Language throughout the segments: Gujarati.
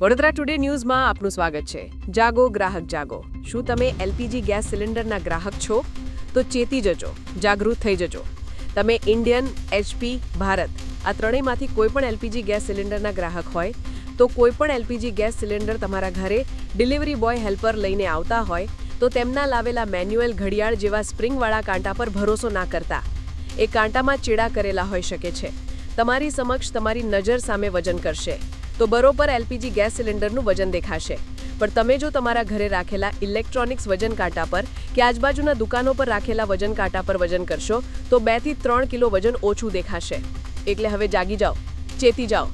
વડોદરા ટુડે ન્યૂઝમાં આપનું સ્વાગત છે. જાગો, ગ્રાહક જાગો. શું તમે એલપીજી ગેસ સિલિન્ડરના ગ્રાહક છો? તો ચેતી જજો, જાગૃત થઈ જજો. તમે ઇન્ડિયન એચપી ભારત, આ ત્રણેયમાંથી કોઈ પણ એલપીજી ગેસ સિલિન્ડરના ગ્રાહક હોય, તો કોઈ પણ એલપીજી ગેસ સિલિન્ડર તમારા ઘરે ડિલિવરી બોય હેલ્પર લઈને આવતા હોય, તો તેમના લાવેલા મેન્યુઅલ ઘડિયાળ જેવા સ્પ્રિંગવાળા કાંટા પર ભરોસો ના કરતા. એ કાંટામાં ચેડા કરેલા હોઈ શકે છે. તમારી સમક્ષ તમારી નજર સામે વજન કરશે. તો બરોબર એલપીજી ગેસ સિલિન્ડરનું વજન દેખાશે. પણ તમે જો તમારા ઘરે રાખેલા ઇલેક્ટ્રોનિક્સ વજન કાંટા પર કે આજુબાજુના દુકાનો પર રાખેલા વજન કાંટા પર વજન કરશો, તો બેથી ત્રણ કિલો વજન ઓછું દેખાશે. એટલે હવે જાગી જાઓ, ચેતી જાઓ.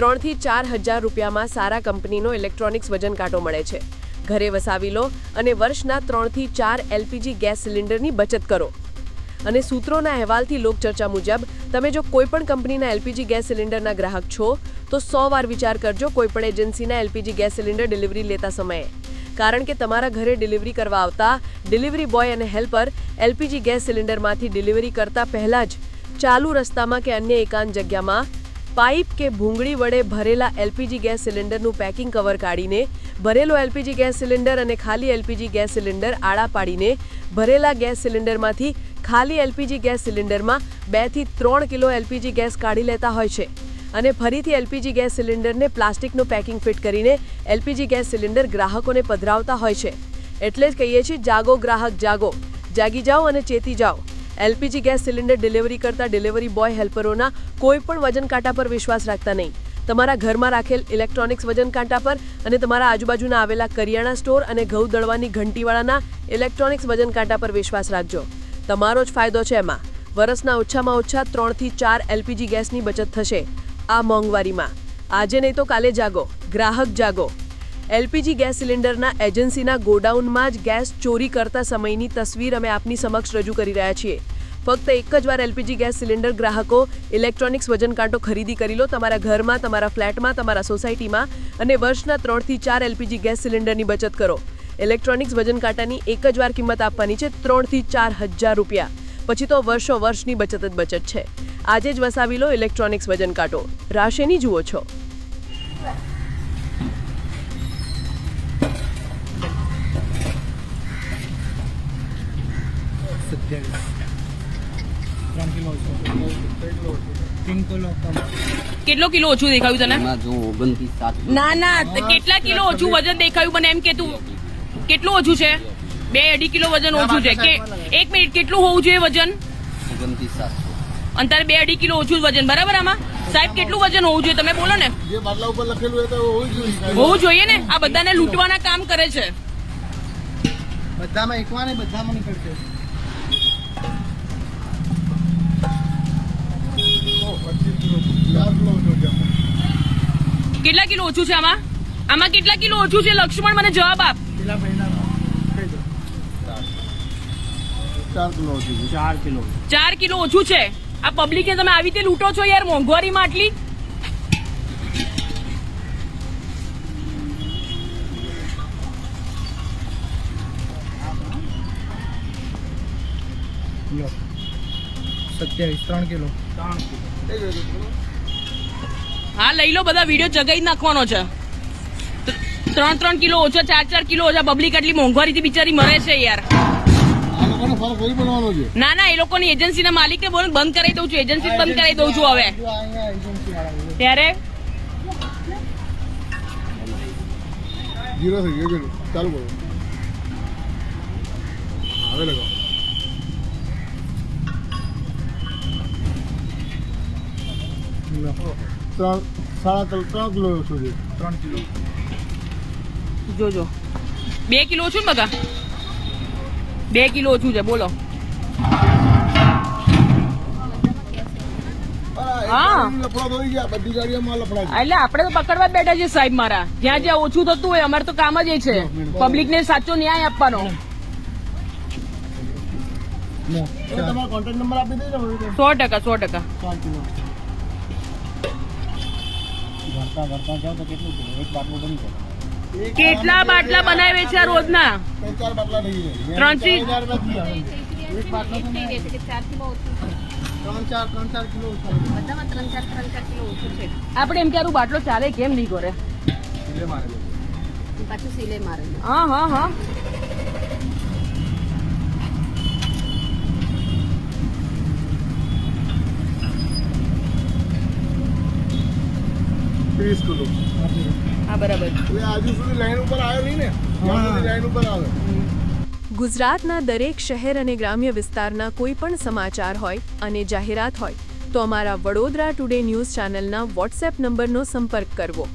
ત્રણથી ચાર હજાર રૂપિયામાં સારા કંપનીનો ઇલેક્ટ્રોનિક્સ વજન કાંટો મળે છે. ઘરે વસાવી લો અને વર્ષના ત્રણથી ચાર એલપીજી ગેસ સિલિન્ડરની બચત કરો. અને સૂત્રોના અહેવાલથી લોકચર્ચા મુજબ, તમે જો કોઈપણ કંપનીના એલપીજી ગેસ સિલિન્ડરના ગ્રાહક છો તો સો વાર વિચાર કરજો, કોઈ પણ એજન્સીના એલપીજી ગેસ સિલિન્ડર ડિલિવરી લેતા સમયે. કારણ કે તમારા ઘરે ડિલિવરી કરવા આવતા ડિલિવરી બોય અને હેલ્પર એલપીજી ગેસ સિલિન્ડરમાંથી ડિલિવરી કરતા પહેલાં જ ચાલુ રસ્તામાં કે અન્ય એકાંત જગ્યામાં પાઇપ કે ભૂંગળી વડે ભરેલા એલપીજી ગેસ સિલિન્ડરનું પેકિંગ કવર કાઢીને, ભરેલો એલપીજી ગેસ સિલિન્ડર અને ખાલી એલપીજી ગેસ સિલિન્ડર આડા પાડીને, ભરેલા ગેસ સિલિન્ડરમાંથી ખાલી એલપીજી ગેસ સિલિન્ડરમાં બેથી ત્રણ કિલો એલપીજી ગેસ કાઢી લેતા હોય છે. અને ફરીથી એલપીજી ગેસ સિલિન્ડરને પ્લાસ્ટિકનું પેકિંગ ફિટ કરીને એલપીજી ગેસ સિલિન્ડર ગ્રાહકોને પધરાવતા હોય છે. એટલે જ કહીએ છીએ, જાગો ગ્રાહક, જાગો. જાગી જાઓ અને ચેતી જાઓ. એલપીજી ગેસ સિલિન્ડર ડિલિવરી કરતા ડિલિવરી બોય હેલ્પરોના કોઈ પણ વજન કાંટા પર વિશ્વાસ રાખતા નહીં. તમારા ઘરમાં રાખેલ ઇલેક્ટ્રોનિક્સ વજન કાંટા પર અને તમારા આજુબાજુના આવેલા કરિયાણા સ્ટોર અને ઘઉં દળવાની ઘંટીવાળાના ઇલેક્ટ્રોનિક્સ વજન કાંટા પર વિશ્વાસ રાખજો. તમારો જ ફાયદો છે એમાં. વરસના ઓછામાં ઓછા ત્રણથી ચાર એલપીજી ગેસની બચત થશે. આ મોંઘવારીમાં. આજે નહીં તો કાલે જાગો, ગ્રાહક જાગો. એલપીજી ગેસ સિલિન્ડરના એજન્સીના ગોડાઉનમાં જ ગેસ ચોરી કરતા સમયની તસવીર અમે આપની સમક્ષ રજૂ કરી રહ્યા છીએ. ફક્ત એક જ વાર એલપીજી ગેસ સિલિન્ડર ગ્રાહકો ઇલેક્ટ્રોનિક્સ વજન કાંટો ખરીદી કરી લો તમારા ઘરમાં, તમારા ફ્લેટમાં, તમારા સોસાયટીમાં અને વર્ષના ત્રણથી ચાર એલપીજી ગેસ સિલિન્ડરની બચત કરો. ઇલેક્ટ્રોનિક્સ વજન કાંટાની એક જ વાર કિંમત આપવાની છે ત્રણથી ચાર હજાર રૂપિયા. પછી તો વર્ષો વર્ષની બચત જ બચત છે. આજે જ વસાવી લો ઇલેક્ટ્રોનિક્સ વજન કાંટો. રાશેની જુઓ છો. કેટલો કિલો ઓછું દેખાયું તને? ના ના કેટલા કિલો ઓછું વજન દેખાયું મને એમ કે તું. કેટલું ઓછું છે? બે અઢી કિલો વજન ઓછું છે. કે એક મિનિટ કેટલું હોવું જોઈએ વજન? ઓગણત્રીસ સાતસો. અને તારે બે અઢી કિલો ઓછું વજન બરાબર આમાં? સાહેબ કેટલું વજન હોવું જોઈએ? તમે બોલો ને. જે બાટલા ઉપર લખેલું હોય તો હોવું જોઈએ ને? આ બધાને લૂંટવાના કામ કરે છે. બધામાં ને બધામાં નીકળશે. કેટલા કિલો ઓછું છે આમાં? આમાં કેટલા કિલો ઓછું છે? લક્ષ્મણ મને જવાબ આપ. ચાર કિલો ઓછું છે ચાર કિલો ચાર કિલો ઓછું છે? આ પબ્લિકે તમે આવી રીતે લૂંટો છો યાર મોંઘવારીમાં આટલી? લો. સત્યાવીસ ત્રણ કિલો. હા લઈ લો બધા વીડિયો જગાઈ નાખવાનો છે. ત્રણ ત્રણ કિલો ઓછો ચાર ચાર કિલો ઓછા પબ્લિક આટલી મોંઘવારીથી બિચારી મરે છે યાર. ના ના એ લોકોની એજન્સીના માલિકને બોલ બંધ કરાવી દઉં છું. એજન્સી બંધ કરાવી દઉં છું હવે. ત્યારે? જીરો થઈ ગયો ચાલુ કરો. હવે લગાવો. ત્રણ સાડા ત્રણ ત્રણ કિલો ઓછો ત્રણ કિલો. જોજો. બે કિલો છું ને બગા બે કિલો ઓછું છે બોલો. એટલે આપણે તો પકડવા જ બેઠા છીએ સાહેબ મારા. જ્યાં જ્યાં ઓછું થતું હોય અમારે તો કામ જ એ છે. પબ્લિકને સાચો ન્યાય આપવાનો. સો ટકા સો ટકા. ભરતા ભરતા જાઓ તો કેટલું એક બાટલું બની જાય. કેટલા બાટલા બનાવે છે રોજના? ત્રણ થી- આપણે એમ કે આરું બાટલો ચાલે કેમ નહીં કરે? પાછું સિલે મારે. હા હા હા. હા બરાબર. આજુ સુધી લાઈન ઉપર આવ્યો નહીં ને લાઈન ઉપર આવે. ગુજરાતના દરેક શહેર અને ગ્રામ્ય વિસ્તારના કોઈ પણ સમાચાર હોય અને જાહેરાત હોય તો અમારા વડોદરા ટુડે ન્યૂઝ ચેનલના વોટ્સએપ નંબરનો સંપર્ક કરવો.